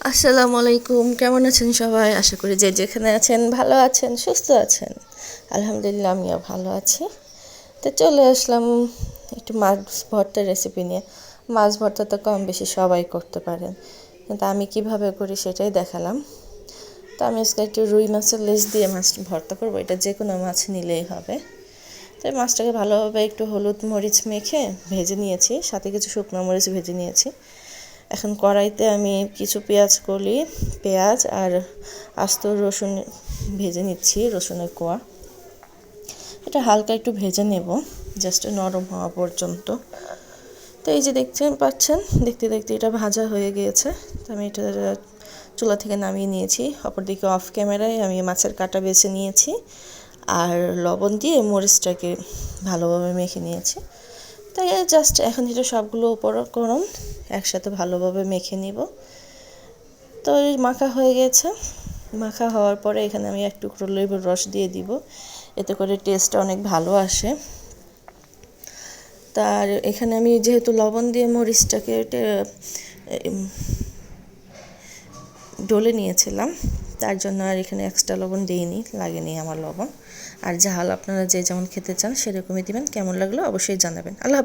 আসসালামু আলাইকুম, কেমন আছেন সবাই? আশা করি যে যেখানে আছেন ভালো আছেন, সুস্থ আছেন। আলহামদুলিল্লাহ, আমিও ভালো আছি। তো চলে আসলাম একটু মাছ ভর্তার রেসিপি নিয়ে। মাছ ভর্তা তো কম বেশি সবাই করতে পারেন। কিন্তু আমি কীভাবে করি সেটাই দেখালাম। তো আমি আজকে একটু রুই মাছের লেজ দিয়ে মাছ ভর্তা করব। এটা যে কোনো মাছ নিলেই হবে। তো মাছটাকে ভালোভাবে একটু হলুদ মরিচ মেখে ভেজে নিয়েছি। সাথে কিছু শুকনো মরিচ ভেজে নিয়েছি। এখন কড়াইতে আমি কিছু পেঁয়াজ কলি, পেঁয়াজ আর আস্ত রসুন ভেজে নিচ্ছি, রসুনের কোয়া। এটা হালকা একটু ভেজে নেব জাস্ট নরম হওয়া পর্যন্ত। তো এই যে দেখছেন, পাচ্ছেন? দেখতে দেখতে এটা ভাজা হয়ে গিয়েছে। তো আমি এটা চুলা থেকে নামিয়ে নিয়েছি। অপরদিকে অফ ক্যামেরায় আমি মাছের কাটা বেছে নিয়েছি। আর লবণ দিয়ে মরিচটাকে ভালোভাবে মেখে নিয়েছি। তাই জাস্ট এখন এটা সবগুলো উপকরণ একসাথে ভালোভাবে মেখে নিব। তো মাখা হয়ে গেছে। মাখা হওয়ার পরে এখানে আমি এক টুকরো লেবুর রস দিয়ে দিব। এতে করে টেস্টটা অনেক ভালো আসে। তার এখানে আমি যেহেতু লবণ দিয়ে মরিচটাকে ডলে নিয়েছিলাম, তার জন্য আর এখানে এক্সট্রা লবণ দিইনি, লাগেনি আমার লবণ। আর ঝাল আপনারা যে যেমন খেতে চান সেরকমই দিবেন, কেমন লাগল অবশ্যই জানাবেন। আল্লাহ